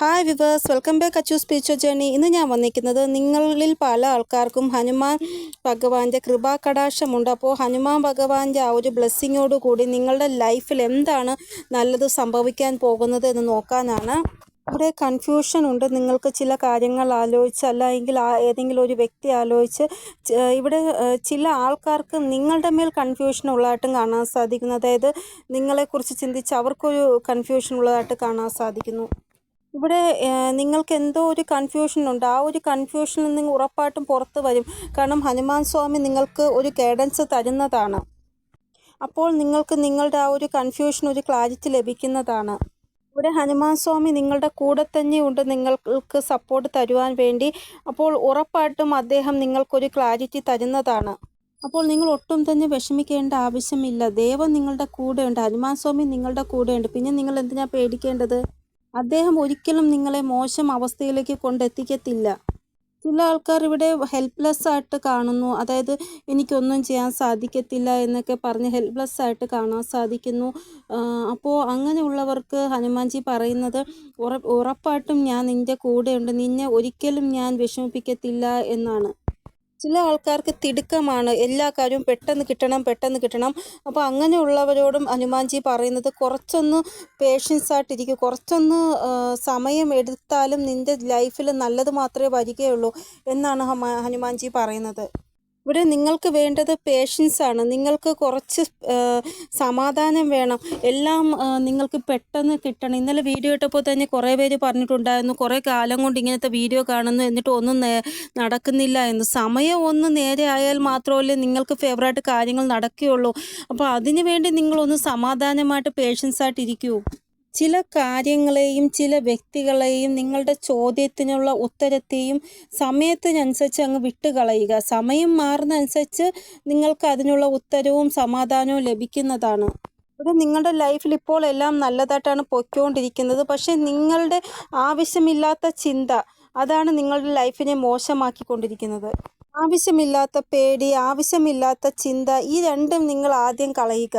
Hi viewers welcome back Achu spiritual journey ഇന്ന് ഞാൻ വന്നിരിക്കുന്നത് നിങ്ങളിൽ പല ആൾക്കാർക്കും ഹനുമാൻ ഭഗവാന്റെ കൃപാകടാക്ഷമുണ്ട്. അപ്പോൾ ഹനുമാൻ ഭഗവാന്റെ ആ ഒരു ബ്ലെസ്സിങ്ങോട് കൂടി നിങ്ങളുടെ ലൈഫിൽ എന്താണ് നല്ലത് സംഭവിക്കാൻ പോകുന്നത് എന്ന് നോക്കാനാണ്. ഇവിടെ കൺഫ്യൂഷൻ ഉണ്ട്. നിങ്ങൾക്ക് ചില കാര്യങ്ങൾ ആലോചിച്ച് അല്ലെങ്കിൽ ഏതെങ്കിലും ഒരു വ്യക്തി ആലോചിച്ച് ഇവിടെ ചില ആൾക്കാർക്ക് നിങ്ങളുടെ മേൽ കൺഫ്യൂഷൻ ഉള്ളതായിട്ടും കാണാൻ സാധിക്കുന്നു. അതായത് നിങ്ങളെക്കുറിച്ച് ചിന്തിച്ച് അവർക്കൊരു കൺഫ്യൂഷൻ ഉള്ളതായിട്ട് കാണാൻ സാധിക്കുന്നു. ഇവിടെ നിങ്ങൾക്ക് എന്തോ ഒരു കൺഫ്യൂഷൻ ഉണ്ട്. ആ ഒരു കൺഫ്യൂഷനിൽ നിന്ന് ഉറപ്പായിട്ടും പുറത്ത് വരും. കാരണം ഹനുമാൻ സ്വാമി നിങ്ങൾക്ക് ഒരു കേഡൻസ് തരുന്നതാണ്. അപ്പോൾ നിങ്ങൾക്ക് നിങ്ങളുടെ ആ ഒരു കൺഫ്യൂഷൻ ഒരു ക്ലാരിറ്റി ലഭിക്കുന്നതാണ്. ഇവിടെ ഹനുമാൻ സ്വാമി നിങ്ങളുടെ കൂടെ തന്നെയുണ്ട് നിങ്ങൾക്ക് സപ്പോർട്ട് തരുവാൻ വേണ്ടി. അപ്പോൾ ഉറപ്പായിട്ടും അദ്ദേഹം നിങ്ങൾക്കൊരു ക്ലാരിറ്റി തരുന്നതാണ്. അപ്പോൾ നിങ്ങൾ ഒട്ടും തന്നെ വിഷമിക്കേണ്ട ആവശ്യമില്ല. ദൈവം നിങ്ങളുടെ കൂടെയുണ്ട് ഹനുമാൻ സ്വാമി നിങ്ങളുടെ കൂടെയുണ്ട് പിന്നെ നിങ്ങൾ എന്തിനാ പേടിക്കേണ്ടത്? അദ്ദേഹം ഒരിക്കലും നിങ്ങളെ മോശം അവസ്ഥയിലേക്ക് കൊണ്ടെത്തിക്കത്തില്ല. ചില ആൾക്കാർ ഇവിടെ ഹെൽപ്ലെസ് ആയിട്ട് കാണുന്നു. അതായത് എനിക്കൊന്നും ചെയ്യാൻ സാധിക്കത്തില്ല എന്നൊക്കെ പറഞ്ഞ് ഹെൽപ്ലെസ് ആയിട്ട് കാണാൻ സാധിക്കുന്നു. അപ്പോൾ അങ്ങനെയുള്ളവർക്ക് ഹനുമാൻജി പറയുന്നത് ഉറ ഉറപ്പായിട്ടും ഞാൻ നിന്റെ കൂടെയുണ്ട്. നിന്നെ ഒരിക്കലും ഞാൻ വിഷമിപ്പിക്കത്തില്ല എന്നാണ്. ചില ആൾക്കാർക്ക് തിടുക്കമാണ്. എല്ലാ കാര്യവും പെട്ടെന്ന് കിട്ടണം പെട്ടെന്ന് കിട്ടണം. അപ്പോൾ അങ്ങനെയുള്ളവരോടും ഹനുമാൻജി പറയുന്നത് കുറച്ചൊന്ന് പേഷ്യൻസ് ആയിട്ടിരിക്കും. കുറച്ചൊന്ന് സമയം എടുത്താലും നിന്റെ ലൈഫിൽ നല്ലത് മാത്രമേ വരികയുള്ളൂ എന്നാണ് ഹനുമാൻജി പറയുന്നത്. ഇവിടെ നിങ്ങൾക്ക് വേണ്ടത് പേഷ്യൻസ് ആണ്. നിങ്ങൾക്ക് കുറച്ച് സമാധാനം വേണം. എല്ലാം നിങ്ങൾക്ക് പെട്ടെന്ന് കിട്ടണം. ഇന്നലെ വീഡിയോ ഇട്ടപ്പോൾ തന്നെ കുറേ പേര് പറഞ്ഞിട്ടുണ്ടായിരുന്നു കുറേ കാലം കൊണ്ട് ഇങ്ങനത്തെ വീഡിയോ കാണുന്നു എന്നിട്ട് ഒന്നും നടക്കുന്നില്ല എന്ന്. സമയം ഒന്ന് നേരെ ആയാൽ മാത്രമല്ലേ നിങ്ങൾക്ക് ഫേവറായിട്ട് കാര്യങ്ങൾ നടക്കുകയുള്ളൂ. അപ്പോൾ അതിനുവേണ്ടി നിങ്ങളൊന്ന് സമാധാനമായിട്ട് പേഷ്യൻസ് ആയിട്ട് ഇരിക്കൂ ചില കാര്യങ്ങളെയും ചില വ്യക്തികളെയും നിങ്ങളുടെ ചോദ്യത്തിനുള്ള ഉത്തരത്തെയും സമയത്തിനനുസരിച്ച് അങ്ങ് വിട്ടുകളയുക. സമയം മാറുന്നതനുസരിച്ച് നിങ്ങൾക്ക് അതിനുള്ള ഉത്തരവും സമാധാനവും ലഭിക്കുന്നതാണ്. ഇവിടെ നിങ്ങളുടെ ലൈഫിൽ ഇപ്പോൾ എല്ലാം നല്ലതായിട്ടാണ് പൊയ്ക്കൊണ്ടിരിക്കുന്നത്. പക്ഷേ നിങ്ങളുടെ ആവശ്യമില്ലാത്ത ചിന്ത അതാണ് നിങ്ങളുടെ ലൈഫിനെ മോശമാക്കിക്കൊണ്ടിരിക്കുന്നത്. ആവശ്യമില്ലാത്ത പേടി ആവശ്യമില്ലാത്ത ചിന്ത ഈ രണ്ടും നിങ്ങൾ ആദ്യം കളയുക.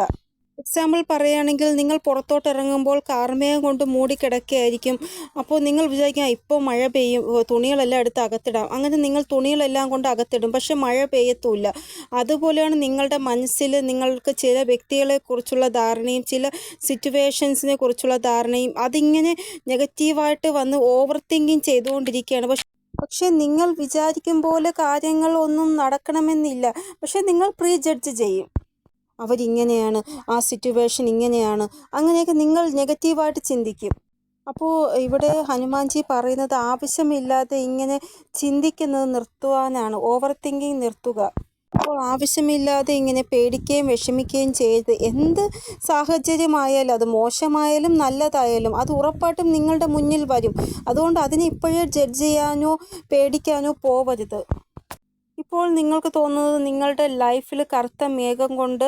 എക്സാമ്പിൾ പറയുകയാണെങ്കിൽ നിങ്ങൾ പുറത്തോട്ട് ഇറങ്ങുമ്പോൾ കാർമേഘം കൊണ്ട് മൂടിക്കിടക്കുകയായിരിക്കും അപ്പോൾ നിങ്ങൾ വിചാരിക്കാം ഇപ്പോൾ മഴ പെയ്യും തുണികളെല്ലാം എടുത്ത് അകത്തിടാം. അങ്ങനെ നിങ്ങൾ തുണികളെല്ലാം കൊണ്ട് അകത്തിടും. പക്ഷെ മഴ പെയ്യത്തുമില്ല. അതുപോലെയാണ് നിങ്ങളുടെ മനസ്സിൽ നിങ്ങൾക്ക് ചില വ്യക്തികളെ കുറിച്ചുള്ള ധാരണയും ചില സിറ്റുവേഷൻസിനെ കുറിച്ചുള്ള ധാരണയും അതിങ്ങനെ നെഗറ്റീവായിട്ട് വന്ന് ഓവർ തിങ്കിങ് ചെയ്തുകൊണ്ടിരിക്കുകയാണ്. പക്ഷെ പക്ഷെ നിങ്ങൾ വിചാരിക്കും പോലെ കാര്യങ്ങൾ ഒന്നും നടക്കണമെന്നില്ല. പക്ഷെ നിങ്ങൾ പ്രീ ജഡ്ജ് ചെയ്യും. അവരിങ്ങനെയാണ് ആ സിറ്റുവേഷൻ ഇങ്ങനെയാണ്. അങ്ങനെയൊക്കെ നിങ്ങൾ നെഗറ്റീവായിട്ട് ചിന്തിക്കും. അപ്പോൾ ഇവിടെ ഹനുമാൻജി പറയുന്നത് ആവശ്യമില്ലാതെ ഇങ്ങനെ ചിന്തിക്കുന്നത് നിർത്തുവാനാണ്. ഓവർ തിങ്കിങ് നിർത്തുക. അപ്പോൾ ആവശ്യമില്ലാതെ ഇങ്ങനെ പേടിക്കുകയും വിഷമിക്കുകയും ചെയ്ത് എന്ത് സാഹചര്യമായാലും അത് മോശമായാലും നല്ലതായാലും അത് ഉറപ്പായിട്ടും നിങ്ങളുടെ മുന്നിൽ വരും. അതുകൊണ്ട് അതിനെ ഇപ്പോഴേ ജഡ്ജ് ചെയ്യാനോ പേടിക്കാനോ പോവരുത്. ഇപ്പോൾ നിങ്ങൾക്ക് തോന്നുന്നത് നിങ്ങളുടെ ലൈഫിൽ കറുത്ത മേഘം കൊണ്ട്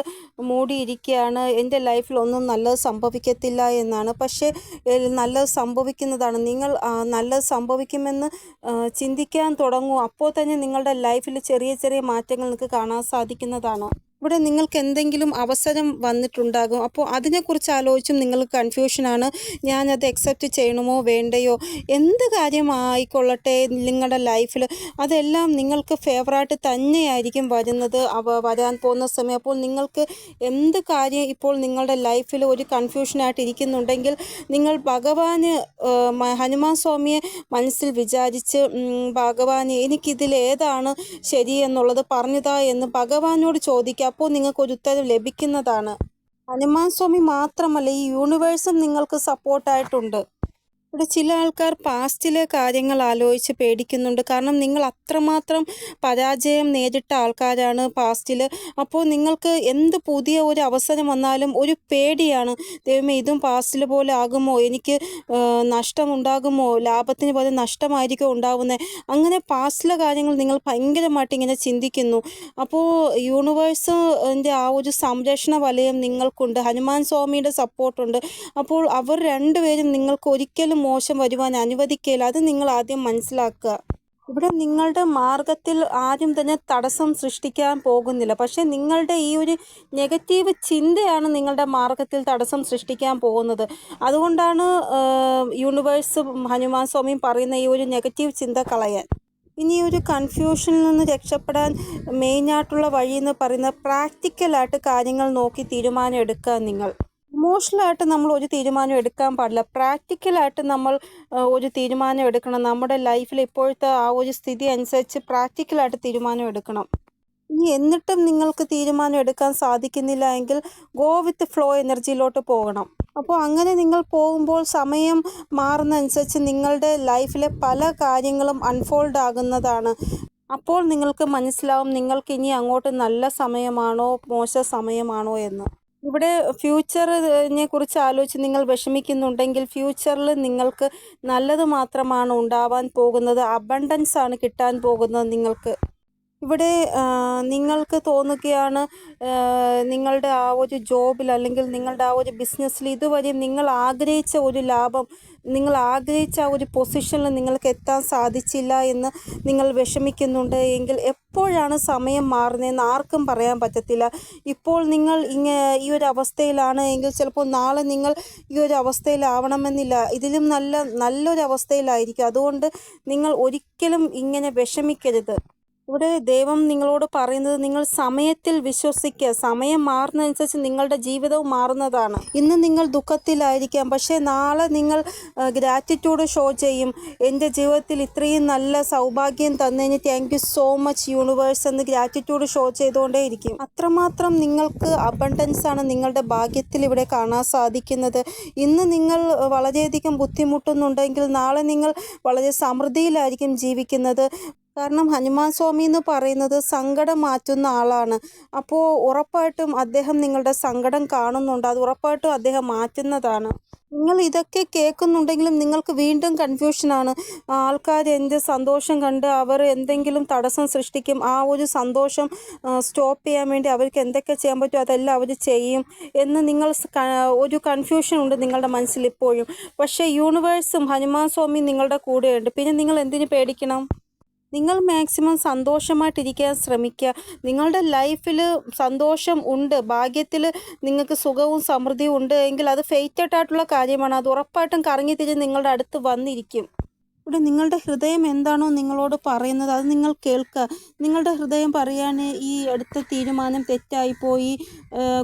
മൂടിയിരിക്കുകയാണ് എന്റെ ലൈഫിൽ ഒന്നും നല്ലത് സംഭവിക്കത്തില്ല എന്നാണ്. പക്ഷേ നല്ലത് സംഭവിക്കുന്നതാണ്. നിങ്ങൾ നല്ലത് സംഭവിക്കുമെന്ന് ചിന്തിക്കാൻ തുടങ്ങും. അപ്പോൾ തന്നെ നിങ്ങളുടെ ലൈഫിൽ ചെറിയ ചെറിയ മാറ്റങ്ങൾ നിങ്ങൾക്ക് കാണാൻ സാധിക്കുന്നതാണ്. ഇവിടെ നിങ്ങൾക്ക് എന്തെങ്കിലും അവസരം വന്നിട്ടുണ്ടാകും. അപ്പോൾ അതിനെക്കുറിച്ച് ആലോചിച്ചും നിങ്ങൾക്ക് കൺഫ്യൂഷനാണ് ഞാനത് അക്സെപ്റ്റ് ചെയ്യണമോ വേണ്ടയോ? എന്ത് കാര്യമായിക്കൊള്ളട്ടെ നിങ്ങളുടെ ലൈഫിൽ അതെല്ലാം നിങ്ങൾക്ക് ഫേവറായിട്ട് തന്നെയായിരിക്കും വരുന്നത്. അവ വരാൻ പോകുന്ന സമയം. അപ്പോൾ നിങ്ങൾക്ക് എന്ത് കാര്യം ഇപ്പോൾ നിങ്ങളുടെ ലൈഫിൽ ഒരു കൺഫ്യൂഷനായിട്ട് ഇരിക്കുന്നുണ്ടെങ്കിൽ നിങ്ങൾ ഭഗവാന് ഹനുമാൻ സ്വാമിയെ മനസ്സിൽ വിചാരിച്ച് ഭഗവാൻ എനിക്കിതിൽ ഏതാണ് ശരി എന്നുള്ളത് പറഞ്ഞതാ എന്ന് ഭഗവാനോട് ചോദിക്കുക അപ്പോൾ നിങ്ങൾക്ക് ഒരു ഉത്തരവ് ലഭിക്കുന്നതാണ്. ഹനുമാൻ സ്വാമി മാത്രമല്ല ഈ യൂണിവേഴ്സും നിങ്ങൾക്ക് സപ്പോർട്ടായിട്ടുണ്ട് ഇവിടെ ചില ആൾക്കാർ പാസ്റ്റിലെ കാര്യങ്ങൾ ആലോചിച്ച് പേടിക്കുന്നുണ്ട്. കാരണം നിങ്ങൾ അത്രമാത്രം പരാജയം നേരിട്ട ആൾക്കാരാണ് പാസ്റ്റിൽ അപ്പോൾ നിങ്ങൾക്ക് എന്ത് പുതിയ ഒരു അവസരം വന്നാലും ഒരു പേടിയാണ്. ദൈവമേ ഇതും പാസ്റ്റിൽ പോലെ ആകുമോ? എനിക്ക് നഷ്ടമുണ്ടാകുമോ? ലാഭത്തിന് പോലെ നഷ്ടമായിരിക്കും ഉണ്ടാവുന്നത് അങ്ങനെ പാസ്റ്റിലെ കാര്യങ്ങൾ നിങ്ങൾ ഭയങ്കരമായിട്ട് ഇങ്ങനെ ചിന്തിക്കുന്നു. അപ്പോൾ യൂണിവേഴ്സിന്റെ ആ ഒരു സംരക്ഷണ വലയം നിങ്ങൾക്കുണ്ട്. ഹനുമാൻ സ്വാമിയുടെ സപ്പോർട്ടുണ്ട്. അപ്പോൾ അവർ രണ്ടുപേരും നിങ്ങൾക്ക് ഒരിക്കലും മോശം വരുവാൻ അനുവദിക്കില്ല അത് നിങ്ങൾ ആദ്യം മനസ്സിലാക്കുക. ഇവിടെ നിങ്ങളുടെ മാർഗത്തിൽ ആരും തന്നെ തടസ്സം സൃഷ്ടിക്കാൻ പോകുന്നില്ല. പക്ഷേ നിങ്ങളുടെ ഈ ഒരു നെഗറ്റീവ് ചിന്തയാണ് നിങ്ങളുടെ മാർഗത്തിൽ തടസ്സം സൃഷ്ടിക്കാൻ പോകുന്നത്. അതുകൊണ്ടാണ് യൂണിവേഴ്സ് ഹനുമാൻ സ്വാമിയും പറയുന്ന ഈ ഒരു നെഗറ്റീവ് ചിന്ത കളയാൻ. ഇനി ഒരു കൺഫ്യൂഷനിൽ നിന്ന് രക്ഷപ്പെടാൻ മെയിനായിട്ടുള്ള വഴി എന്ന് പറയുന്നത് പ്രാക്ടിക്കലായിട്ട് കാര്യങ്ങൾ നോക്കി തീരുമാനം എടുക്കുക നിങ്ങൾ. ഇമോഷണലായിട്ട് നമ്മൾ ഒരു തീരുമാനം എടുക്കാൻ പാടില്ല. പ്രാക്ടിക്കലായിട്ട് നമ്മൾ ഒരു തീരുമാനം എടുക്കണം. നമ്മുടെ ലൈഫിൽ ഇപ്പോഴത്തെ ആ ഒരു സ്ഥിതി അനുസരിച്ച് പ്രാക്ടിക്കലായിട്ട് തീരുമാനം എടുക്കണം. ഇനി എന്നിട്ടും നിങ്ങൾക്ക് തീരുമാനം എടുക്കാൻ സാധിക്കുന്നില്ല എങ്കിൽ ഗോ വിത്ത് ഫ്ലോ എനർജിയിലോട്ട് പോകണം. അപ്പോൾ അങ്ങനെ നിങ്ങൾ പോകുമ്പോൾ സമയം മാറുന്നതനുസരിച്ച് നിങ്ങളുടെ ലൈഫിലെ പല കാര്യങ്ങളും അൺഫോൾഡ് ആകുന്നതാണ്. അപ്പോൾ നിങ്ങൾക്ക് മനസ്സിലാവും നിങ്ങൾക്ക് ഇനി അങ്ങോട്ട് നല്ല സമയമാണോ മോശ സമയമാണോ എന്ന്. ഇവിടെ ഫ്യൂച്ചറിനെ കുറിച്ച് ആലോചിച്ച് നിങ്ങൾ വിഷമിക്കുന്നുണ്ടെങ്കിൽ ഫ്യൂച്ചറിൽ നിങ്ങൾക്ക് നല്ലത് മാത്രമാണ് ഉണ്ടാവാൻ പോകുന്നത്. അബണ്ടൻസ് ആണ് കിട്ടാൻ പോകുന്നത് നിങ്ങൾക്ക്. ഇവിടെ നിങ്ങൾക്ക് തോന്നുകയാണ് നിങ്ങളുടെ ആ ഒരു ജോബിൽ അല്ലെങ്കിൽ നിങ്ങളുടെ ആ ഒരു ബിസിനസ്സിൽ ഇതുവരെ നിങ്ങൾ ആഗ്രഹിച്ച ഒരു ലാഭം നിങ്ങൾ ആഗ്രഹിച്ച ആ ഒരു പൊസിഷനിൽ നിങ്ങൾക്ക് എത്താൻ സാധിച്ചില്ല എന്ന് നിങ്ങൾ വിഷമിക്കുന്നുണ്ട് എങ്കിൽ എപ്പോഴാണ് സമയം മാറുന്നതെന്ന് ആർക്കും പറയാൻ പറ്റത്തില്ല. ഇപ്പോൾ നിങ്ങൾ ഇങ്ങ ഈ ഒരു അവസ്ഥയിലാണ് എങ്കിൽ ചിലപ്പോൾ നാളെ നിങ്ങൾ ഈ ഒരു അവസ്ഥയിലാവണമെന്നില്ല. ഇതിലും നല്ല നല്ലൊരു അവസ്ഥയിലായിരിക്കും അതുകൊണ്ട് നിങ്ങൾ ഒരിക്കലും ഇങ്ങനെ വിഷമിക്കരുത്. ഇവിടെ ദൈവം നിങ്ങളോട് പറയുന്നത് നിങ്ങൾ സമയത്തിൽ വിശ്വസിക്കുക. സമയം മാറുന്നതനുസരിച്ച് നിങ്ങളുടെ ജീവിതവും മാറുന്നതാണ്. ഇന്ന് നിങ്ങൾ ദുഃഖത്തിലായിരിക്കാം. പക്ഷേ നാളെ നിങ്ങൾ ഗ്രാറ്റിറ്റ്യൂഡ് ഷോ ചെയ്യും. എന്റെ ജീവിതത്തിൽ ഇത്രയും നല്ല സൗഭാഗ്യം തന്നതിന് thank you so much universe എന്ന് ഗ്രാറ്റിറ്റ്യൂഡ് ഷോ ചെയ്തുകൊണ്ടേയിരിക്കും. അത്രമാത്രം നിങ്ങൾക്ക് അബണ്ടൻസ് ആണ് നിങ്ങളുടെ ഭാഗ്യത്തിൽ ഇവിടെ കാണാൻ സാധിക്കുന്നത്. ഇന്ന് നിങ്ങൾ വളരെയധികം ബുദ്ധിമുട്ടുന്നുണ്ടെങ്കിൽ നാളെ നിങ്ങൾ വളരെ സമൃദ്ധിയിലായിരിക്കും ജീവിക്കുന്നത്. കാരണം ഹനുമാൻ സ്വാമി എന്ന് പറയുന്നത് സങ്കടം മാറ്റുന്ന ആളാണ്. അപ്പോൾ ഉറപ്പായിട്ടും അദ്ദേഹം നിങ്ങളുടെ സങ്കടം കാണുന്നുണ്ട്. അത് ഉറപ്പായിട്ടും അദ്ദേഹം മാറ്റുന്നതാണ്. നിങ്ങൾ ഇതൊക്കെ കേൾക്കുന്നുണ്ടെങ്കിലും നിങ്ങൾക്ക് വീണ്ടും കൺഫ്യൂഷനാണ് ആൾക്കാർ എന്റെ സന്തോഷം കണ്ട് അവർ എന്തെങ്കിലും തടസ്സം സൃഷ്ടിക്കും. ആ ഒരു സന്തോഷം സ്റ്റോപ്പ് ചെയ്യാൻ വേണ്ടി അവർക്ക് എന്തൊക്കെ ചെയ്യാൻ പറ്റുമോ അതെല്ലാം അവർ ചെയ്യും എന്ന് നിങ്ങൾ ഒരു കൺഫ്യൂഷൻ ഉണ്ട് നിങ്ങളുടെ മനസ്സിൽ ഇപ്പോഴും. പക്ഷേ യൂണിവേഴ്സും ഹനുമാൻ സ്വാമി നിങ്ങളുടെ കൂടെയുണ്ട്. പിന്നെ നിങ്ങൾ എന്തിനു പേടിക്കണം? നിങ്ങൾ മാക്സിമം സന്തോഷമായിട്ടിരിക്കാൻ ശ്രമിക്കുക. നിങ്ങളുടെ ലൈഫിൽ സന്തോഷം ഉണ്ട്. ഭാഗ്യത്തിൽ നിങ്ങൾക്ക് സുഖവും സമൃദ്ധിയും ഉണ്ട് എങ്കിൽ അത് ഫെയ്റ്റഡ് ആയിട്ടുള്ള കാര്യമാണ്. അത് ഉറപ്പായിട്ടും കറങ്ങി തിരിഞ്ഞ് നിങ്ങളുടെ അടുത്ത് വന്നിരിക്കും. ഇവിടെ നിങ്ങളുടെ ഹൃദയം എന്താണോ നിങ്ങളോട് പറയുന്നത് അത് നിങ്ങൾ കേൾക്കുക. നിങ്ങളുടെ ഹൃദയം പറയാൻ ഈ എടുത്ത തീരുമാനം തെറ്റായിപ്പോയി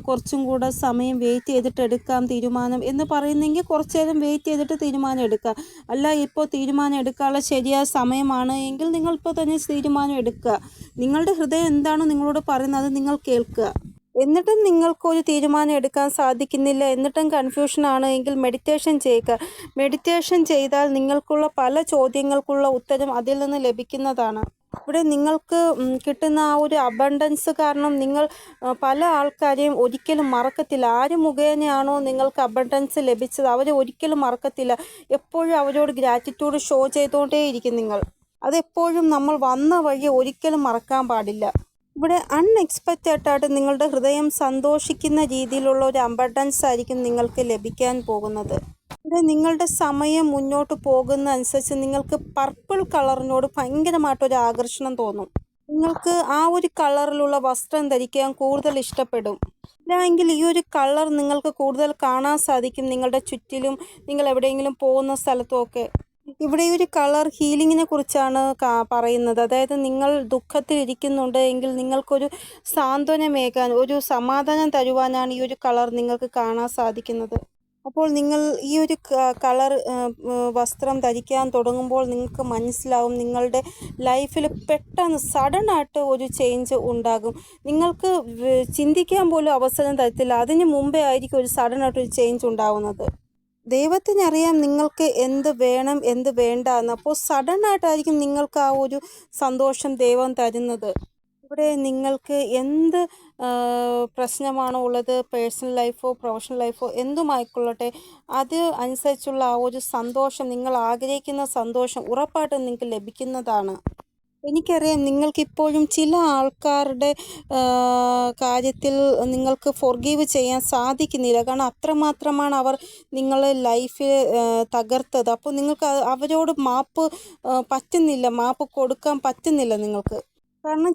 കുറച്ചും കൂടെ സമയം വെയിറ്റ് ചെയ്തിട്ട് എടുക്കാം തീരുമാനം എന്ന് പറയുന്നെങ്കിൽ കുറച്ച് നേരം വെയിറ്റ് ചെയ്തിട്ട് തീരുമാനം എടുക്കുക. അല്ല ഇപ്പോൾ തീരുമാനം എടുക്കാനുള്ള ശരിയായ സമയമാണ് എങ്കിൽ നിങ്ങൾ ഇപ്പോൾ തന്നെ തീരുമാനം എടുക്കുക. നിങ്ങളുടെ ഹൃദയം എന്താണോ നിങ്ങളോട് പറയുന്നത് അത് നിങ്ങൾ കേൾക്കുക. എന്നിട്ടും നിങ്ങൾക്ക് ഒരു തീരുമാനം എടുക്കാൻ സാധിക്കുന്നില്ല. എന്നിട്ടും കൺഫ്യൂഷൻ ആണ്. എങ്കിൽ മെഡിറ്റേഷൻ ചെയ്യുക. മെഡിറ്റേഷൻ ചെയ്താൽ നിങ്ങൾക്കുള്ള പല ചോദ്യങ്ങൾക്കുള്ള ഉത്തരം അതിൽ നിന്ന് ലഭിക്കുന്നതാണ്. ഇവിടെ നിങ്ങൾക്ക് കിട്ടുന്ന ആ ഒരു അബണ്ടൻസ് കാരണം നിങ്ങൾ പല ആൾക്കാരെയും ഒരിക്കലും മറക്കത്തില്ല. ആര് മുഖേനയാണോ നിങ്ങൾക്ക് അബണ്ടൻസ് ലഭിച്ചത്? അവരെ ഒരിക്കലും മറക്കത്തില്ല. എപ്പോഴും അവരോട് ഗ്രാറ്റിറ്റ്യൂഡ് ഷോ ചെയ്തുകൊണ്ടേയിരിക്കും നിങ്ങൾ. അതെപ്പോഴും നമ്മൾ വന്ന വഴി ഒരിക്കലും മറക്കാൻ പാടില്ല. ഇവിടെ അൺഎക്സ്പെക്റ്റഡ് ആയിട്ട് നിങ്ങളുടെ ഹൃദയം സന്തോഷിക്കുന്ന രീതിയിലുള്ള ഒരു അബണ്ടൻസ് ആയിരിക്കും നിങ്ങൾക്ക് ലഭിക്കാൻ പോകുന്നത്. ഇവിടെ നിങ്ങളുടെ സമയം മുന്നോട്ട് പോകുന്ന അനുസരിച്ച് നിങ്ങൾക്ക് പർപ്പിൾ കളറിനോട് ഭയങ്കരമായിട്ടൊരു ആകർഷണം തോന്നും. നിങ്ങൾക്ക് ആ ഒരു കളറിലുള്ള വസ്ത്രം ധരിക്കാൻ കൂടുതൽ ഇഷ്ടപ്പെടും. അല്ലെങ്കിൽ ഈ ഒരു കളർ നിങ്ങൾക്ക് കൂടുതൽ കാണാൻ സാധിക്കും നിങ്ങളുടെ ചുറ്റിലും നിങ്ങൾ എവിടെയെങ്കിലും പോകുന്ന സ്ഥലത്തുമൊക്കെ ഇവിടെ ഒരു കളർ ഹീലിങ്ങിനെ കുറിച്ചാണ് പറയുന്നത്. അതായത് നിങ്ങൾ ദുഃഖത്തിൽ ഇരിക്കുന്നുണ്ട് എങ്കിൽ നിങ്ങൾക്കൊരു സാന്ത്വനമേകാൻ ഒരു സമാധാനം തരുവാനാണ് ഈ ഒരു കളർ നിങ്ങൾക്ക് കാണാൻ സാധിക്കുന്നത്. അപ്പോൾ നിങ്ങൾ ഈ ഒരു കളർ വസ്ത്രം ധരിക്കാൻ തുടങ്ങുമ്പോൾ നിങ്ങൾക്ക് മനസ്സിലാവും നിങ്ങളുടെ ലൈഫിൽ പെട്ടെന്ന് സഡനായിട്ട് ഒരു ചേഞ്ച് ഉണ്ടാകും. നിങ്ങൾക്ക് ചിന്തിക്കാൻ പോലും അവസരം തരത്തില്ല. അതിന് മുമ്പേ ആയിരിക്കും ഒരു സഡൻ ആയിട്ട് ഒരു ചേഞ്ച് ഉണ്ടാവുന്നത്. ദൈവത്തിനറിയാം നിങ്ങൾക്ക് എന്ത് വേണം എന്ത് വേണ്ട എന്ന്. അപ്പോൾ സഡൻ ആയിട്ടായിരിക്കും നിങ്ങൾക്ക് ആ ഒരു സന്തോഷം ദൈവം തരുന്നത്. ഇവിടെ നിങ്ങൾക്ക് എന്ത് പ്രശ്നമാണോ ഉള്ളത്? പേഴ്സണൽ ലൈഫോ പ്രൊഫഷണൽ ലൈഫോ എന്തുമായിക്കൊള്ളട്ടെ അത് അനുസരിച്ചുള്ള ആ ഒരു സന്തോഷം നിങ്ങൾ ആഗ്രഹിക്കുന്ന സന്തോഷം ഉറപ്പായിട്ടും നിങ്ങൾക്ക് ലഭിക്കുന്നതാണ്. എനിക്കറിയാം നിങ്ങൾക്ക് ഇപ്പോഴും ചില ആൾക്കാരുടെ കാര്യത്തിൽ നിങ്ങൾക്ക് ഫോർഗീവ് ചെയ്യാൻ സാധിക്കുന്നില്ല. കാരണം അത്രമാത്രമാണ് അവർ നിങ്ങളെ ലൈഫിൽ തകർത്തത്. അപ്പോൾ നിങ്ങൾക്ക് അവരോട് മാപ്പ് പറ്റുന്നില്ല. മാപ്പ് കൊടുക്കാൻ പറ്റുന്നില്ല നിങ്ങൾക്ക്. കാരണം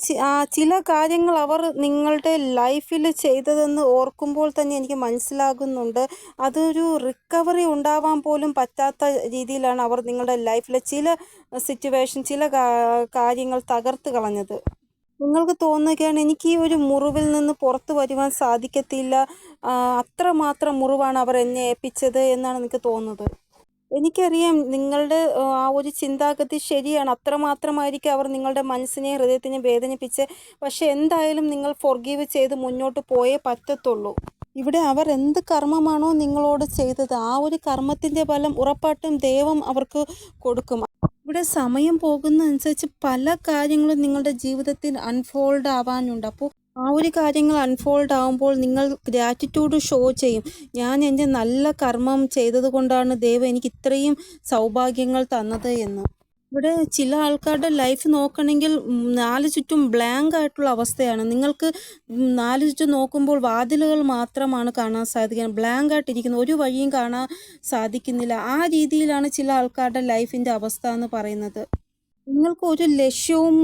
ചില കാര്യങ്ങൾ അവർ നിങ്ങളുടെ ലൈഫിൽ ചെയ്തതെന്ന് ഓർക്കുമ്പോൾ തന്നെ എനിക്ക് മനസ്സിലാകുന്നുണ്ട്. അതൊരു റിക്കവറി ഉണ്ടാവാൻ പോലും പറ്റാത്ത രീതിയിലാണ് അവർ നിങ്ങളുടെ ലൈഫിലെ ചില സിറ്റുവേഷൻ ചില കാര്യങ്ങൾ തകർത്ത് കളഞ്ഞത്. നിങ്ങൾക്ക് തോന്നുകയാണ് എനിക്ക് ഈ ഒരു മുറിവിൽ നിന്ന് പുറത്തു വരുവാൻ സാധിക്കത്തില്ല. അത്രമാത്രം മുറിവാണ് അവർ എന്നെ ഏൽപ്പിച്ചത് എന്നാണ് എനിക്ക് തോന്നുന്നത്. എനിക്കറിയാം നിങ്ങളുടെ ആ ഒരു ചിന്താഗതി ശരിയാണ്. അത്രമാത്രമായിരിക്കും അവർ നിങ്ങളുടെ മനസ്സിനെയും ഹൃദയത്തിനെയും വേദനിപ്പിച്ച്. പക്ഷെ എന്തായാലും നിങ്ങൾ ഫോർഗീവ് ചെയ്ത് മുന്നോട്ട് പോയേ പറ്റത്തുള്ളൂ. ഇവിടെ അവർ എന്ത് കർമ്മമാണോ നിങ്ങളോട് ചെയ്തത്. ആ ഒരു കർമ്മത്തിന്റെ ഫലം ഉറപ്പായിട്ടും ദൈവം അവർക്ക് കൊടുക്കും. ഇവിടെ സമയം പോകുന്നതനുസരിച്ച് പല കാര്യങ്ങളും നിങ്ങളുടെ ജീവിതത്തിൽ അൺഫോൾഡ് ആവാനുണ്ട്. അപ്പോൾ ആ ഒരു കാര്യങ്ങൾ അൺഫോൾഡ് ആകുമ്പോൾ നിങ്ങൾ ഗ്രാറ്റിറ്റ്യൂഡ് ഷോ ചെയ്യും. ഞാൻ എന്റെ നല്ല കർമ്മം ചെയ്തത് കൊണ്ടാണ് ദൈവം എനിക്ക് ഇത്രയും സൗഭാഗ്യങ്ങൾ തന്നത് എന്ന്. ഇവിടെ ചില ആൾക്കാരുടെ ലൈഫ് നോക്കണമെങ്കിൽ നാല് ചുറ്റും ബ്ലാങ്ക് ആയിട്ടുള്ള അവസ്ഥയാണ്. നിങ്ങൾക്ക് നാല് ചുറ്റും നോക്കുമ്പോൾ വാതിലുകൾ മാത്രമാണ് കാണാൻ സാധിക്കുന്നത്. ബ്ലാങ്ക് ആയിട്ടിരിക്കുന്നത് ഒരു വഴിയും കാണാൻ സാധിക്കുന്നില്ല. ആ രീതിയിലാണ് ചില ആൾക്കാരുടെ ലൈഫിന്റെ അവസ്ഥ എന്ന് പറയുന്നത്. നിങ്ങൾക്ക് ഒരു ലക്ഷ്യവും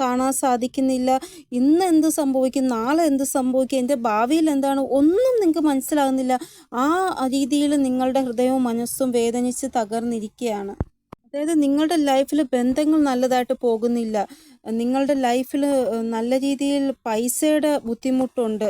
കാണാൻ സാധിക്കുന്നില്ല. ഇന്ന് എന്ത് സംഭവിക്കും നാളെ എന്ത് സംഭവിക്കും എന്റെ ഭാവിയിൽ എന്താണ് ഒന്നും നിങ്ങൾക്ക് മനസ്സിലാകുന്നില്ല. ആ രീതിയിൽ നിങ്ങളുടെ ഹൃദയവും മനസ്സും വേദനിച്ച് തകർന്നിരിക്കുകയാണ്. അതായത് നിങ്ങളുടെ ലൈഫിൽ ബന്ധങ്ങൾ നല്ലതായിട്ട് പോകുന്നില്ല. നിങ്ങളുടെ ലൈഫിൽ നല്ല രീതിയിൽ പൈസയുടെ ബുദ്ധിമുട്ടുണ്ട്.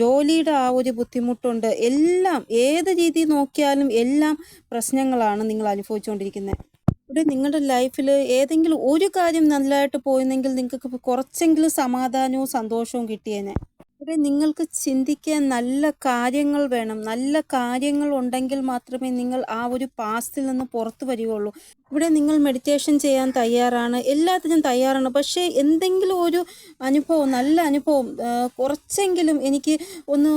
ജോലിയുടെ ആ ഒരു ബുദ്ധിമുട്ടുണ്ട്. എല്ലാം ഏത് രീതി നോക്കിയാലും എല്ലാം പ്രശ്നങ്ങളാണ് നിങ്ങൾ അനുഭവിച്ചുകൊണ്ടിരിക്കുന്നത്. ഇവിടെ നിങ്ങളുടെ ലൈഫിൽ ഏതെങ്കിലും ഒരു കാര്യം നല്ലതായിട്ട് പോയിരുന്നെങ്കിൽ നിങ്ങൾക്ക് കുറച്ചെങ്കിലും സമാധാനവും സന്തോഷവും കിട്ടിയേനെ. ഇവിടെ നിങ്ങൾക്ക് ചിന്തിക്കാൻ നല്ല കാര്യങ്ങൾ വേണം. നല്ല കാര്യങ്ങൾ ഉണ്ടെങ്കിൽ മാത്രമേ നിങ്ങൾ ആ ഒരു പാസ്റ്റിൽ നിന്ന് പുറത്തു വരികയുള്ളൂ. ഇവിടെ നിങ്ങൾ മെഡിറ്റേഷൻ ചെയ്യാൻ തയ്യാറാണ്. എല്ലാത്തിനും തയ്യാറാണ്. പക്ഷേ എന്തെങ്കിലും ഒരു അനുഭവം നല്ല അനുഭവം കുറച്ചെങ്കിലും എനിക്ക് ഒന്ന്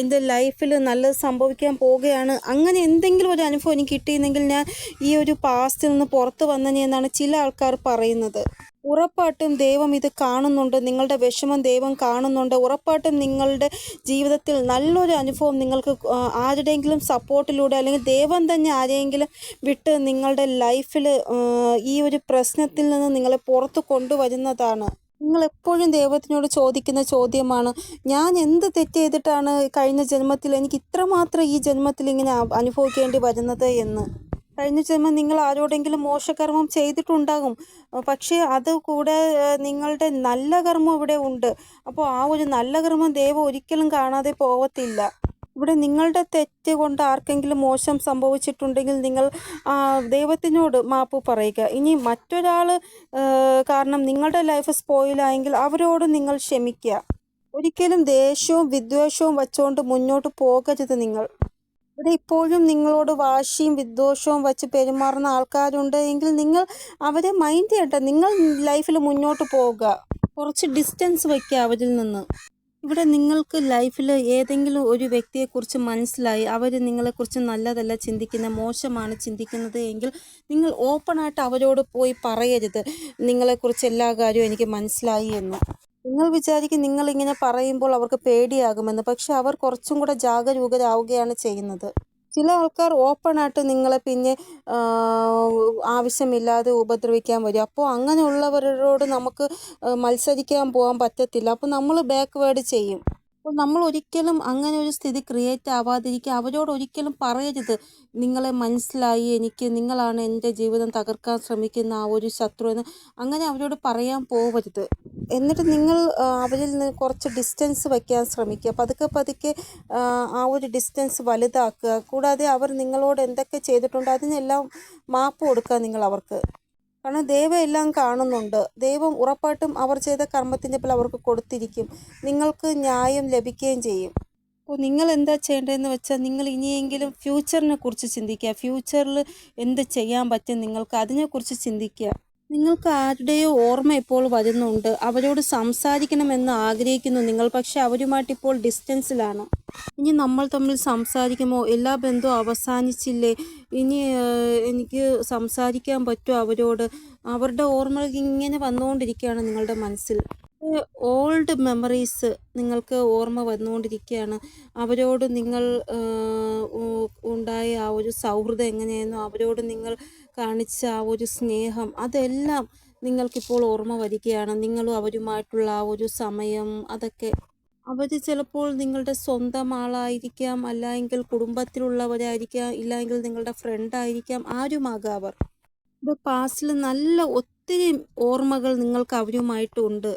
എന്റെ ലൈഫിൽ നല്ലത് സംഭവിക്കാൻ പോവുകയാണ്. അങ്ങനെ എന്തെങ്കിലും ഒരു അനുഭവം എനിക്ക് കിട്ടിയിരുന്നെങ്കിൽ ഞാൻ ഈ ഒരു പാസ്റ്റിൽ നിന്ന് പുറത്ത് വന്നനെ എന്നാണ് ചില ആൾക്കാർ പറയുന്നത്. ഉറപ്പായിട്ടും ദൈവം ഇത് കാണുന്നുണ്ട്. നിങ്ങളുടെ വിഷമം ദൈവം കാണുന്നുണ്ട്. ഉറപ്പായിട്ടും നിങ്ങളുടെ ജീവിതത്തിൽ നല്ലൊരു അനുഭവം നിങ്ങൾക്ക് ആരുടെയെങ്കിലും സപ്പോർട്ടിലൂടെ അല്ലെങ്കിൽ ദൈവം തന്നെ ആരെയെങ്കിലും വിട്ട് നിങ്ങളുടെ ലൈഫിൽ ഈ ഒരു പ്രശ്നത്തിൽ നിന്ന് നിങ്ങളെ പുറത്ത് കൊണ്ടുവരുന്നതാണ്. നിങ്ങൾ എപ്പോഴും ദൈവത്തിനോട് ചോദിക്കുന്ന ചോദ്യമാണ് ഞാൻ എന്ത് തെറ്റ് ചെയ്തിട്ടാണ് കഴിഞ്ഞ ജന്മത്തിൽ എനിക്ക് ഇത്രമാത്രം ഈ ജന്മത്തിൽ ഇങ്ങനെ അനുഭവിക്കേണ്ടി വരുന്നത് എന്ന്? കഴിഞ്ഞ ജന്മം നിങ്ങൾ ആരോടെങ്കിലും മോശകർമ്മം ചെയ്തിട്ടുണ്ടാകും. പക്ഷേ അത് കൂടെ നിങ്ങളുടെ നല്ല കർമ്മം ഇവിടെ ഉണ്ട്. അപ്പോൾ ആ ഒരു നല്ല കർമ്മം ദൈവം ഒരിക്കലും കാണാതെ പോകത്തില്ല ഇവിടെ നിങ്ങളുടെ തെറ്റ് കൊണ്ട് ആർക്കെങ്കിലും മോശം സംഭവിച്ചിട്ടുണ്ടെങ്കിൽ നിങ്ങൾ ദൈവത്തിനോട് മാപ്പ് പറയുക. ഇനി മറ്റൊരാൾ കാരണം നിങ്ങളുടെ ലൈഫ് സ്പോയിലായെങ്കിൽ അവരോട് നിങ്ങൾ ക്ഷമിക്കുക. ഒരിക്കലും ദേഷ്യവും വിദ്വേഷവും വച്ചുകൊണ്ട് മുന്നോട്ട് പോകരുത് നിങ്ങൾ. ഇവിടെ ഇപ്പോഴും നിങ്ങളോട് വാശിയും വിദ്വേഷവും വച്ച് പെരുമാറുന്ന ആൾക്കാരുണ്ട് എങ്കിൽ നിങ്ങൾ അവരെ മൈൻഡ് ചെയ്യട്ടെ. നിങ്ങൾ ലൈഫിൽ മുന്നോട്ട് പോവുക. കുറച്ച് ഡിസ്റ്റൻസ് വയ്ക്കുക അവരിൽ നിന്ന്. ഇവിടെ നിങ്ങൾക്ക് ലൈഫിൽ ഏതെങ്കിലും ഒരു വ്യക്തിയെക്കുറിച്ച് മനസ്സിലായി അവർ നിങ്ങളെക്കുറിച്ച് നല്ലതല്ല ചിന്തിക്കുന്ന മോശമാണ് ചിന്തിക്കുന്നത് എങ്കിൽ നിങ്ങൾ ഓപ്പണായിട്ട് അവരോട് പോയി പറയരുത്. നിങ്ങളെക്കുറിച്ച് എല്ലാ കാര്യവും എനിക്ക് മനസ്സിലായി എന്ന്. നിങ്ങൾ വിചാരിക്കും നിങ്ങളിങ്ങനെ പറയുമ്പോൾ അവർക്ക് പേടിയാകുമെന്ന് പക്ഷെ അവർ കുറച്ചും കൂടെ ജാഗരൂകരാവുകയാണ് ചെയ്യുന്നത്. ചില ആൾക്കാർ ഓപ്പണായിട്ട് നിങ്ങളെ പിന്നെ ആവശ്യമില്ലാതെ ഉപദ്രവിക്കാൻ വരും. അപ്പോൾ അങ്ങനെയുള്ളവരോട് നമുക്ക് മത്സരിക്കാൻ പോകാൻ പറ്റത്തില്ല. അപ്പോൾ നമ്മൾ ബാക്ക്വേഡ് ചെയ്യും. അപ്പോൾ നമ്മൾ ഒരിക്കലും അങ്ങനെ ഒരു സ്ഥിതി ക്രിയേറ്റ് ആവാതിരിക്കുക അവരോട് ഒരിക്കലും പറയരുത്. നിങ്ങളെ മനസ്സിലായി എനിക്ക് നിങ്ങളാണ് എന്റെ ജീവിതം തകർക്കാൻ ശ്രമിക്കുന്ന ആ ഒരു ശത്രു എന്ന് അങ്ങനെ അവരോട് പറയാൻ പോവരുത്. എന്നിട്ട് നിങ്ങൾ അവരിൽ നിന്ന് കുറച്ച് ഡിസ്റ്റൻസ് വയ്ക്കാൻ ശ്രമിക്കുക. പതുക്കെ പതുക്കെ ആ ഒരു ഡിസ്റ്റൻസ് വലുതാക്കുക. കൂടാതെ അവർ നിങ്ങളോട് എന്തൊക്കെ ചെയ്തിട്ടുണ്ടോ അതിനെല്ലാം മാപ്പ് കൊടുക്കുക നിങ്ങൾ അവർക്ക്. കാരണം ദൈവം എല്ലാം കാണുന്നുണ്ട്. ദൈവം ഉറപ്പായിട്ടും അവർ ചെയ്ത കർമ്മത്തിന്റെ ഫലം അവർക്ക് കൊടുത്തിരിക്കും. നിങ്ങൾക്ക് ന്യായം ലഭിക്കുകയും ചെയ്യും. അപ്പോൾ നിങ്ങൾ എന്താ ചെയ്യേണ്ടതെന്ന് വെച്ചാൽ നിങ്ങൾ ഇനിയെങ്കിലും ഫ്യൂച്ചറിനെ കുറിച്ച് ചിന്തിക്കുക. ഫ്യൂച്ചറിൽ എന്ത് ചെയ്യാൻ പറ്റും നിങ്ങൾക്ക് അതിനെക്കുറിച്ച് ചിന്തിക്കുക. നിങ്ങൾക്ക് ആരുടെയോ ഓർമ്മ ഇപ്പോൾ വരുന്നുണ്ട്. അവരോട് സംസാരിക്കണമെന്ന് ആഗ്രഹിക്കുന്നു. നിങ്ങൾ പക്ഷെ അവരുമായിട്ട് ഇപ്പോൾ ഡിസ്റ്റൻസിലാണ്. ഇനി നമ്മൾ തമ്മിൽ സംസാരിക്കുമോ? എല്ലാ ബന്ധവും അവസാനിച്ചില്ലേ? ഇനി എനിക്ക് സംസാരിക്കാൻ പറ്റുമോ അവരോട്? അവരുടെ ഓർമ്മകൾ ഇങ്ങനെ വന്നുകൊണ്ടിരിക്കുകയാണ് നിങ്ങളുടെ മനസ്സിൽ. ഓൾഡ് മെമ്മറീസ് നിങ്ങൾക്ക് ഓർമ്മ വന്നുകൊണ്ടിരിക്കുകയാണ്. അവരോട് നിങ്ങൾ ഉണ്ടായ ആ ഒരു സൗഹൃദം എങ്ങനെയായിരുന്നു അവരോട് നിങ്ങൾ കാണിച്ച ആ ഒരു സ്നേഹം അതെല്ലാം നിങ്ങൾക്കിപ്പോൾ ഓർമ്മ വരികയാണ്. നിങ്ങളും അവരുമായിട്ടുള്ള ആ ഒരു സമയം അതൊക്കെ. അവർ ചിലപ്പോൾ നിങ്ങളുടെ സ്വന്തം ആളായിരിക്കാം അല്ലെങ്കിൽ കുടുംബത്തിലുള്ളവരായിരിക്കാം ഇല്ലെങ്കിൽ നിങ്ങളുടെ ഫ്രണ്ടായിരിക്കാം ആരുമാകാം അവർ ഇത് പാസ്റ്റിൽ നല്ല ഒത്തിരി ഓർമ്മകൾ നിങ്ങൾക്ക് അവരുമായിട്ടുണ്ട്.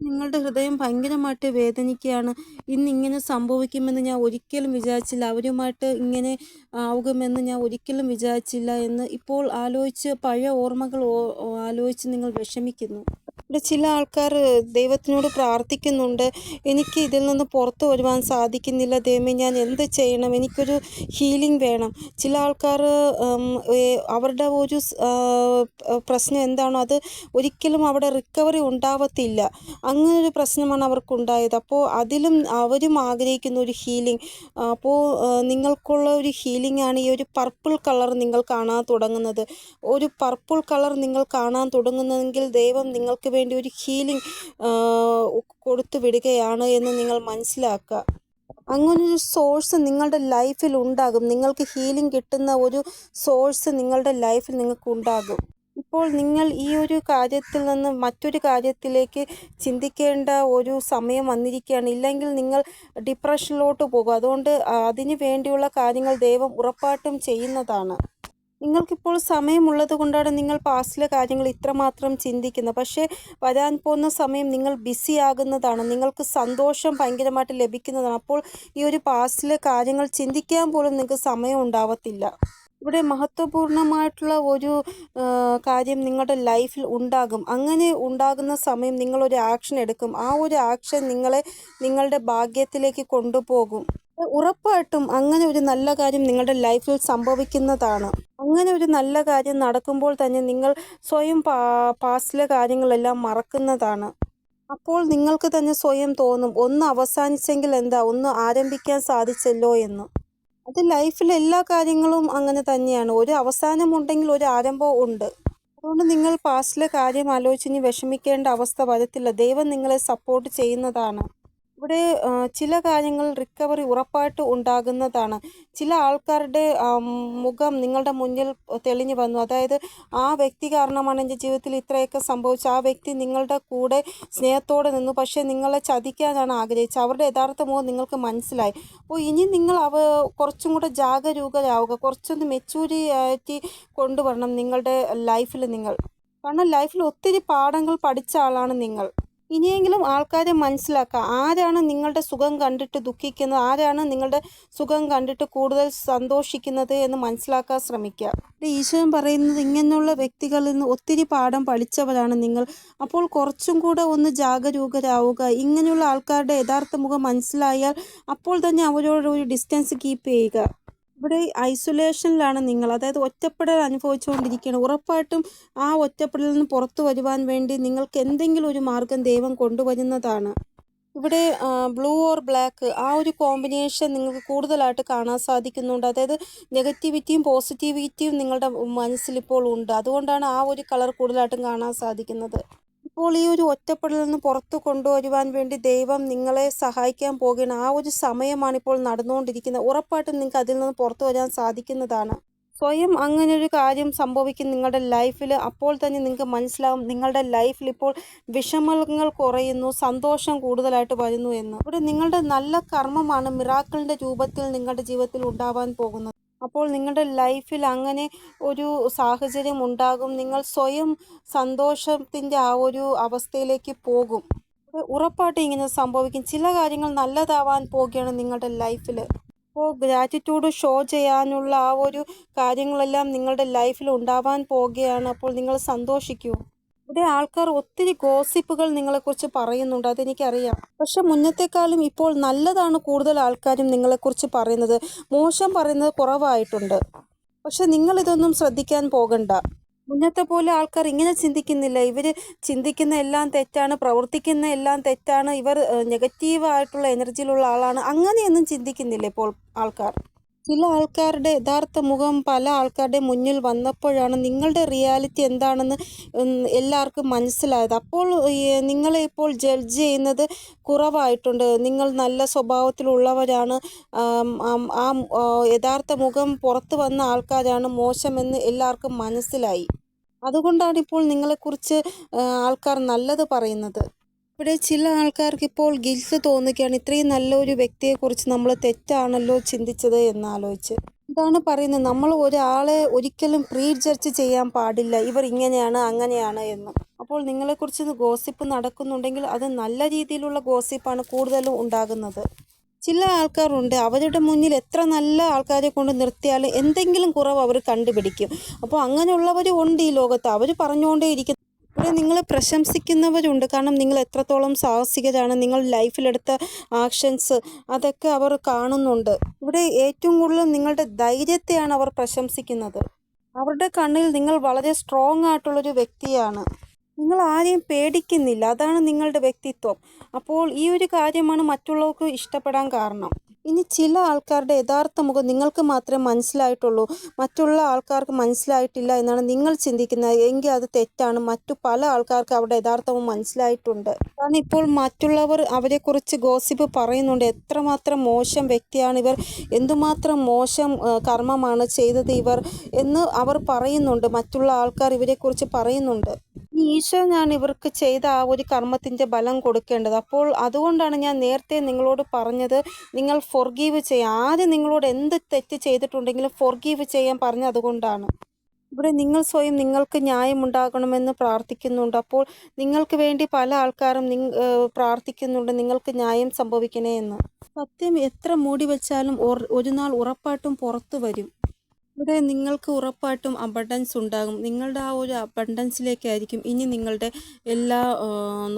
നിങ്ങളുടെ ഹൃദയം ഭയങ്കരമായിട്ട് വേദനിക്കുകയാണ്. ഇന്ന് ഇങ്ങനെ സംഭവിക്കുമെന്ന് ഞാൻ ഒരിക്കലും വിചാരിച്ചില്ല. അവരുമായിട്ട് ഇങ്ങനെ ആവുമെന്ന് ഞാൻ ഒരിക്കലും വിചാരിച്ചില്ല എന്ന് ഇപ്പോൾ ആലോചിച്ച് പഴയ ഓർമ്മകൾ ആലോചിച്ച് നിങ്ങൾ വിഷമിക്കുന്നു. ഇവിടെ ചില ആൾക്കാർ ദൈവത്തിനോട് പ്രാർത്ഥിക്കുന്നുണ്ട്. എനിക്ക് ഇതിൽ നിന്ന് പുറത്തു വരുവാൻ സാധിക്കുന്നില്ല. ദൈവമേ ഞാൻ എന്ത് ചെയ്യണം? എനിക്കൊരു ഹീലിംഗ് വേണം. ചില ആൾക്കാർ അവരുടെ ഒരു പ്രശ്നം എന്താണോ അത് ഒരിക്കലും അവിടെ റിക്കവറി ഉണ്ടാവത്തില്ല. അങ്ങനൊരു പ്രശ്നമാണ് അവർക്കുണ്ടായത്. അപ്പോൾ അതിലും അവരും ആഗ്രഹിക്കുന്ന ഒരു ഹീലിംഗ് അപ്പോൾ നിങ്ങൾക്കുള്ള ഒരു ഹീലിംഗ് ആണ് ഈ ഒരു പർപ്പിൾ കളർ നിങ്ങൾ കാണാൻ തുടങ്ങുന്നത്. ഒരു പർപ്പിൾ കളർ നിങ്ങൾ കാണാൻ തുടങ്ങുന്നതെങ്കിൽ ദൈവം നിങ്ങൾക്ക് വേണ്ടി ഒരു ഹീലിംഗ് കൊടുത്തു വിടുകയാണ് എന്ന് നിങ്ങൾ മനസ്സിലാക്കുക. അങ്ങനൊരു സോഴ്സ് നിങ്ങളുടെ ലൈഫിൽ ഉണ്ടാകും. നിങ്ങൾക്ക് ഹീലിംഗ് കിട്ടുന്ന ഒരു സോഴ്സ് നിങ്ങളുടെ ലൈഫിൽ നിങ്ങൾക്ക് ഉണ്ടാകും. ഇപ്പോൾ നിങ്ങൾ ഈ ഒരു കാര്യത്തിൽ നിന്ന് മറ്റൊരു കാര്യത്തിലേക്ക് ചിന്തിക്കേണ്ട ഒരു സമയം വന്നിരിക്കുകയാണ്. ഇല്ലെങ്കിൽ നിങ്ങൾ ഡിപ്രഷനിലോട്ട് പോകും. അതുകൊണ്ട് അതിനു വേണ്ടിയുള്ള കാര്യങ്ങൾ ദൈവം ഉറപ്പായിട്ടും ചെയ്യുന്നതാണ്. നിങ്ങൾക്കിപ്പോൾ സമയമുള്ളത് കൊണ്ടാണ് നിങ്ങൾ പാസ്റ്റിലെ കാര്യങ്ങൾ ഇത്രമാത്രം ചിന്തിക്കുന്നത്. പക്ഷേ വരാൻ പോകുന്ന സമയം നിങ്ങൾ ബിസി ആകുന്നതാണ്. നിങ്ങൾക്ക് സന്തോഷം ഭയങ്കരമായിട്ട് ലഭിക്കുന്നതാണ്. അപ്പോൾ ഈ ഒരു പാസ്റ്റിലെ കാര്യങ്ങൾ ചിന്തിക്കാൻ പോലും നിങ്ങൾക്ക് സമയം ഉണ്ടാവത്തില്ല. ഇവിടെ മഹത്വപൂർണമായിട്ടുള്ള ഒരു കാര്യം നിങ്ങളുടെ ലൈഫിൽ ഉണ്ടാകും. അങ്ങനെ ഉണ്ടാകുന്ന സമയം നിങ്ങളൊരു ആക്ഷൻ എടുക്കും. ആ ഒരു ആക്ഷൻ നിങ്ങളെ നിങ്ങളുടെ ഭാഗ്യത്തിലേക്ക് കൊണ്ടുപോകും. ഉറപ്പായിട്ടും അങ്ങനെ ഒരു നല്ല കാര്യം നിങ്ങളുടെ ലൈഫിൽ സംഭവിക്കുന്നതാണ്. അങ്ങനെ ഒരു നല്ല കാര്യം നടക്കുമ്പോൾ തന്നെ നിങ്ങൾ സ്വയം പാ പാസ്റ്റിലെ കാര്യങ്ങളെല്ലാം മറക്കുന്നതാണ്. അപ്പോൾ നിങ്ങൾക്ക് തന്നെ സ്വയം തോന്നും ഒന്ന് അവസാനിച്ചെങ്കിൽ എന്താ? ഒന്ന് ആരംഭിക്കാൻ സാധിച്ചല്ലോ എന്ന്. അത് ലൈഫിൽ എല്ലാ കാര്യങ്ങളും അങ്ങനെ തന്നെയാണ്. ഒരു അവസാനമുണ്ടെങ്കിൽ ഒരു ആരംഭവും ഉണ്ട്. അതുകൊണ്ട് നിങ്ങൾ പാസ്റ്റിലെ കാര്യം ആലോചിച്ച് ഇനി വിഷമിക്കേണ്ട അവസ്ഥ വരത്തില്ല. ദൈവം നിങ്ങളെ സപ്പോർട്ട് ചെയ്യുന്നതാണ്. ഇവിടെ ചില കാര്യങ്ങൾ റിക്കവറി ഉറപ്പായിട്ട് ഉണ്ടാകുന്നതാണ്. ചില ആൾക്കാരുടെ മുഖം നിങ്ങളുടെ മുന്നിൽ തെളിഞ്ഞു വന്നു. അതായത് ആ വ്യക്തി കാരണമാണ് എന്റെ ജീവിതത്തിൽ ഇത്രയൊക്കെ സംഭവിച്ചത്. ആ വ്യക്തി നിങ്ങളുടെ കൂടെ സ്നേഹത്തോടെ നിന്നു. പക്ഷേ നിങ്ങളെ ചതിക്കാനാണ് ആഗ്രഹിച്ചത്. അവരുടെ യഥാർത്ഥ മുഖം നിങ്ങൾക്ക് മനസ്സിലായി. അപ്പോൾ ഇനി നിങ്ങൾ അവ കുറച്ചും കൂടെ ജാഗരൂകരാവുക. കുറച്ചൊന്ന് മെച്ചൂരിറ്റി കൊണ്ടുവരണം നിങ്ങളുടെ ലൈഫിൽ നിങ്ങൾ. കാരണം ലൈഫിൽ ഒത്തിരി പാഠങ്ങൾ പഠിച്ച ആളാണ് നിങ്ങൾ. ഇനിയെങ്കിലും ആൾക്കാരെ മനസ്സിലാക്കുക. ആരാണ് നിങ്ങളുടെ സുഖം കണ്ടിട്ട് ദുഃഖിക്കുന്നത്? ആരാണ് നിങ്ങളുടെ സുഖം കണ്ടിട്ട് കൂടുതൽ സന്തോഷിക്കുന്നത് എന്ന് മനസ്സിലാക്കാൻ ശ്രമിക്കുക. ഈശോൻ പറയുന്നത് ഇങ്ങനെയുള്ള വ്യക്തികളിൽ നിന്ന് ഒത്തിരി പാഠം പഠിച്ചവരാണ് നിങ്ങൾ. അപ്പോൾ കുറച്ചും കൂടെ ഒന്ന് ജാഗരൂകരാവുക. ഇങ്ങനെയുള്ള ആൾക്കാരുടെ യഥാർത്ഥ മുഖം മനസ്സിലായാൽ അപ്പോൾ തന്നെ അവരോട് ഒരു ഡിസ്റ്റൻസ് കീപ്പ് ചെയ്യുക. ഇവിടെ ഐസൊലേഷനിലാണ് നിങ്ങൾ. അതായത് ഒറ്റപ്പെടൽ അനുഭവിച്ചുകൊണ്ടിരിക്കുകയാണ്. ഉറപ്പായിട്ടും ആ ഒറ്റപ്പെടലിൽ നിന്ന് പുറത്തു വരുവാൻ വേണ്ടി നിങ്ങൾക്ക് എന്തെങ്കിലും ഒരു മാർഗം ദൈവം കൊണ്ടുവരുന്നതാണ്. ഇവിടെ ബ്ലൂ ഓർ ബ്ലാക്ക് ആ ഒരു കോമ്പിനേഷൻ നിങ്ങൾക്ക് കൂടുതലായിട്ട് കാണാൻ സാധിക്കുന്നുണ്ട്. അതായത് നെഗറ്റിവിറ്റിയും പോസിറ്റിവിറ്റിയും നിങ്ങളുടെ മനസ്സിൽ ഇപ്പോൾ ഉണ്ട്. അതുകൊണ്ടാണ് ആ ഒരു കളർ കൂടുതലായിട്ടും കാണാൻ സാധിക്കുന്നത്. ഇപ്പോൾ ഈ ഒരു ഒറ്റപ്പെടലിൽ നിന്ന് പുറത്തു കൊണ്ടുവരുവാൻ വേണ്ടി ദൈവം നിങ്ങളെ സഹായിക്കാൻ പോകുകയാണ് ആ ഒരു സമയമാണ് ഇപ്പോൾ നടന്നുകൊണ്ടിരിക്കുന്നത്. ഉറപ്പായിട്ടും നിങ്ങൾക്ക് അതിൽ നിന്ന് പുറത്തു വരാൻ സാധിക്കുന്നതാണ്. സ്വയം അങ്ങനെ ഒരു കാര്യം സംഭവിക്കും നിങ്ങളുടെ ലൈഫിൽ. അപ്പോൾ തന്നെ നിങ്ങൾക്ക് മനസ്സിലാവും നിങ്ങളുടെ ലൈഫിൽ ഇപ്പോൾ വിഷമങ്ങൾ കുറയുന്നു സന്തോഷം കൂടുതലായിട്ട് വരുന്നു എന്ന്. ഇവിടെ നിങ്ങളുടെ നല്ല കർമ്മമാണ് മിറാക്കളിന്റെ രൂപത്തിൽ നിങ്ങളുടെ ജീവിതത്തിൽ ഉണ്ടാവാൻ പോകുന്നത്. അപ്പോൾ നിങ്ങളുടെ ലൈഫിൽ അങ്ങനെ ഒരു സാഹചര്യം ഉണ്ടാകും. നിങ്ങൾ സ്വയം സന്തോഷത്തിന്റെ ആ ഒരു അവസ്ഥയിലേക്ക് പോകും. ഉറപ്പായിട്ട് ഇങ്ങനെ സംഭവിക്കും. ചില കാര്യങ്ങൾ നല്ലതാവാൻ പോവുകയാണ് നിങ്ങളുടെ ലൈഫിൽ. അപ്പോൾ ഗ്രാറ്റിറ്റ്യൂഡ് ഷോ ചെയ്യാനുള്ള ആ ഒരു കാര്യങ്ങളെല്ലാം നിങ്ങളുടെ ലൈഫിൽ ഉണ്ടാവാൻ പോവുകയാണ് അപ്പോൾ നിങ്ങൾ സന്തോഷിക്കൂ. ഇവിടെ ആൾക്കാർ ഒത്തിരി ഗോസിപ്പുകൾ നിങ്ങളെക്കുറിച്ച് പറയുന്നുണ്ട് അതെനിക്കറിയാം. പക്ഷെ മുന്നത്തെക്കാളും ഇപ്പോൾ നല്ലതാണ് കൂടുതൽ ആൾക്കാരും നിങ്ങളെക്കുറിച്ച് പറയുന്നത്. മോശം പറയുന്നത് കുറവായിട്ടുണ്ട്. പക്ഷെ നിങ്ങളിതൊന്നും ശ്രദ്ധിക്കാൻ പോകണ്ട. മുന്നത്തെ പോലെ ആൾക്കാർ ഇങ്ങനെ ചിന്തിക്കുന്നില്ല. ഇവർ ചിന്തിക്കുന്ന എല്ലാം തെറ്റാണ് പ്രവർത്തിക്കുന്ന എല്ലാം തെറ്റാണ് ഇവർ നെഗറ്റീവായിട്ടുള്ള എനർജിയിലുള്ള ആളാണ് അങ്ങനെയൊന്നും ചിന്തിക്കുന്നില്ല ഇപ്പോൾ ആൾക്കാർ. ചില ആൾക്കാരുടെ യഥാർത്ഥ മുഖം പല ആൾക്കാരുടെ മുന്നിൽ വന്നപ്പോഴാണ് നിങ്ങളുടെ റിയാലിറ്റി എന്താണെന്ന് എല്ലാവർക്കും മനസ്സിലായത്. അപ്പോൾ നിങ്ങളെ ഇപ്പോൾ ജഡ്ജ് ചെയ്യുന്നത് കുറവായിട്ടുണ്ട്. നിങ്ങൾ നല്ല സ്വഭാവത്തിലുള്ളവരാണ്. ആം, യഥാർത്ഥ മുഖം പുറത്തു വന്ന ആൾക്കാരാണ് മോശമെന്ന് എല്ലാവർക്കും മനസ്സിലായി. അതുകൊണ്ടാണ് ഇപ്പോൾ നിങ്ങളെക്കുറിച്ച് ആൾക്കാർ നല്ലത് പറയുന്നത്. ഇവിടെ ചില ആൾക്കാർക്ക് ഇപ്പോൾ ഗിൽസ് തോന്നുകയാണ്. ഇത്രയും നല്ലൊരു വ്യക്തിയെക്കുറിച്ച് നമ്മൾ തെറ്റാണല്ലോ ചിന്തിച്ചത് എന്നാലോചിച്ച്. ഇതാണ് പറയുന്നത്? നമ്മൾ ഒരാളെ ഒരിക്കലും പ്രീ ജഡ്ജ് ചെയ്യാൻ പാടില്ല. ഇവർ ഇങ്ങനെയാണ് അങ്ങനെയാണ് എന്ന്. അപ്പോൾ നിങ്ങളെക്കുറിച്ച് ഗോസിപ്പ് നടക്കുന്നുണ്ടെങ്കിൽ അത് നല്ല രീതിയിലുള്ള ഗോസിപ്പാണ് കൂടുതലും ഉണ്ടാകുന്നത്. ചില ആൾക്കാരുണ്ട്. അവരുടെ മുന്നിൽ എത്ര നല്ല ആൾക്കാരെ കൊണ്ട് നിർത്തിയാലും എന്തെങ്കിലും കുറവ് അവർ കണ്ടുപിടിക്കും. അപ്പോൾ അങ്ങനെയുള്ളവരും ഉണ്ട് ഈ ലോകത്ത്. അവർ പറഞ്ഞുകൊണ്ടേ ഇരിക്കും ഇവിടെ നിങ്ങൾ പ്രശംസിക്കുന്നവരുണ്ട്. കാരണം നിങ്ങൾ എത്രത്തോളം സാഹസികരാണ്. നിങ്ങൾ ലൈഫിലെടുത്ത ആക്ഷൻസ് അതൊക്കെ അവർ കാണുന്നുണ്ട്. ഇവിടെ ഏറ്റവും കൂടുതൽ നിങ്ങളുടെ ധൈര്യത്തെയാണ് അവർ പ്രശംസിക്കുന്നത്. അവരുടെ കണ്ണിൽ നിങ്ങൾ വളരെ സ്ട്രോങ് ആയിട്ടുള്ളൊരു വ്യക്തിയാണ്. നിങ്ങൾ ആരെയും പേടിക്കുന്നില്ല. അതാണ് നിങ്ങളുടെ വ്യക്തിത്വം. അപ്പോൾ ഈ ഒരു കാര്യമാണ് മറ്റുള്ളവർക്ക് ഇഷ്ടപ്പെടാൻ കാരണം. ഇനി ചില ആൾക്കാരുടെ യഥാർത്ഥ മുഖം നിങ്ങൾക്ക് മാത്രമേ മനസ്സിലായിട്ടുള്ളൂ. മറ്റുള്ള ആൾക്കാർക്ക് മനസ്സിലായിട്ടില്ല എന്നാണ് നിങ്ങൾ ചിന്തിക്കുന്നത്. എങ്കിൽ അത് തെറ്റാണ്. മറ്റു പല ആൾക്കാർക്ക് അവരുടെ യഥാർത്ഥവും മനസ്സിലായിട്ടുണ്ട്. കാരണം ഇപ്പോൾ മറ്റുള്ളവർ അവരെക്കുറിച്ച് ഗോസിപ്പ് പറയുന്നുണ്ട്. എത്രമാത്രം മോശം വ്യക്തിയാണ് ഇവർ. എന്തുമാത്രം മോശം കർമ്മമാണ് ചെയ്തത് ഇവർ എന്ന് അവർ പറയുന്നുണ്ട്. മറ്റുള്ള ആൾക്കാർ ഇവരെക്കുറിച്ച് പറയുന്നുണ്ട്. ഈ ഈശ്വരനാണ് ഇവർക്ക് ചെയ്ത ആ ഒരു കർമ്മത്തിന്റെ ബലം കൊടുക്കേണ്ടത്. അപ്പോൾ അതുകൊണ്ടാണ് ഞാൻ നേരത്തെ നിങ്ങളോട് പറഞ്ഞത് നിങ്ങൾ ഫൊർഗീവ് ചെയ്യാം ആദ്യം നിങ്ങളോട് എന്ത് തെറ്റ് ചെയ്തിട്ടുണ്ടെങ്കിലും ഫൊർഗീവ് ചെയ്യാൻ പറഞ്ഞത് അതുകൊണ്ടാണ് ഇവിടെ നിങ്ങൾ സ്വയം നിങ്ങൾക്ക് ന്യായമുണ്ടാകണമെന്ന് പ്രാർത്ഥിക്കുന്നുണ്ട്. അപ്പോൾ നിങ്ങൾക്ക് വേണ്ടി പല ആൾക്കാരും നിങ് പ്രാർത്ഥിക്കുന്നുണ്ട് നിങ്ങൾക്ക് ന്യായം സംഭവിക്കണേ എന്ന്. സത്യം എത്ര മൂടി വെച്ചാലും ഒരു നാൾ ഉറപ്പായിട്ടും പുറത്തു വരും. ഇവിടെ നിങ്ങൾക്ക് ഉറപ്പായിട്ടും അബണ്ടൻസ് ഉണ്ടാകും. നിങ്ങളുടെ ആ ഒരു അബണ്ടൻസിലേക്കായിരിക്കും ഇനി നിങ്ങളുടെ എല്ലാ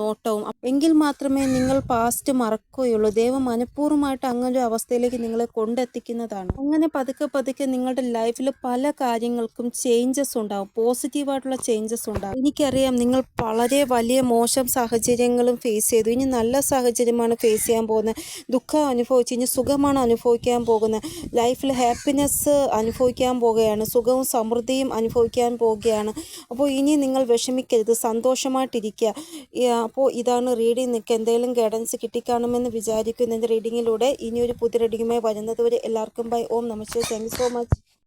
നോട്ടവും. എങ്കിൽ മാത്രമേ നിങ്ങൾ പാസ്റ്റ് മറക്കുകയുള്ളൂ. ദൈവം മനഃപൂർവമായിട്ട് അങ്ങനെ ഒരു അവസ്ഥയിലേക്ക് നിങ്ങളെ കൊണ്ടെത്തിക്കുന്നതാണ്. അങ്ങനെ പതുക്കെ പതുക്കെ നിങ്ങളുടെ ലൈഫിൽ പല കാര്യങ്ങൾക്കും ചേഞ്ചസ് ഉണ്ടാകും പോസിറ്റീവായിട്ടുള്ള ചേഞ്ചസ് ഉണ്ടാകും എനിക്കറിയാം നിങ്ങൾ വളരെ വലിയ മോശം സാഹചര്യങ്ങളും ഫേസ് ചെയ്തു. ഇനി നല്ല സാഹചര്യമാണ് ഫേസ് ചെയ്യാൻ പോകുന്നത്. ദുഃഖം അനുഭവിച്ചു ഇനി സുഖമാണ് അനുഭവിക്കാൻ പോകുന്നത്. ലൈഫിൽ ഹാപ്പിനെസ് അനുഭവിക്കാൻ പോകുകയാണ് സുഖവും സമൃദ്ധിയും അനുഭവിക്കാൻ പോവുകയാണ് അപ്പോൾ ഇനി നിങ്ങൾ വിഷമിക്കരുത് സന്തോഷമായിട്ടിരിക്കുക. അപ്പോൾ ഇതാണ് റീഡിങ് നിങ്ങൾക്ക് എന്തെങ്കിലും ഗൈഡൻസ് കിട്ടിക്കാണുമെന്ന് വിചാരിക്കുന്നു. എന്റെ റീഡിങ്ങിലൂടെ ഇനിയൊരു പുതിയ റീഡിങ്ങുമായി വരുന്നതുവരെ എല്ലാവർക്കും ബൈ ഓം നമസ്തേ താങ്ക് സോ മച്ച്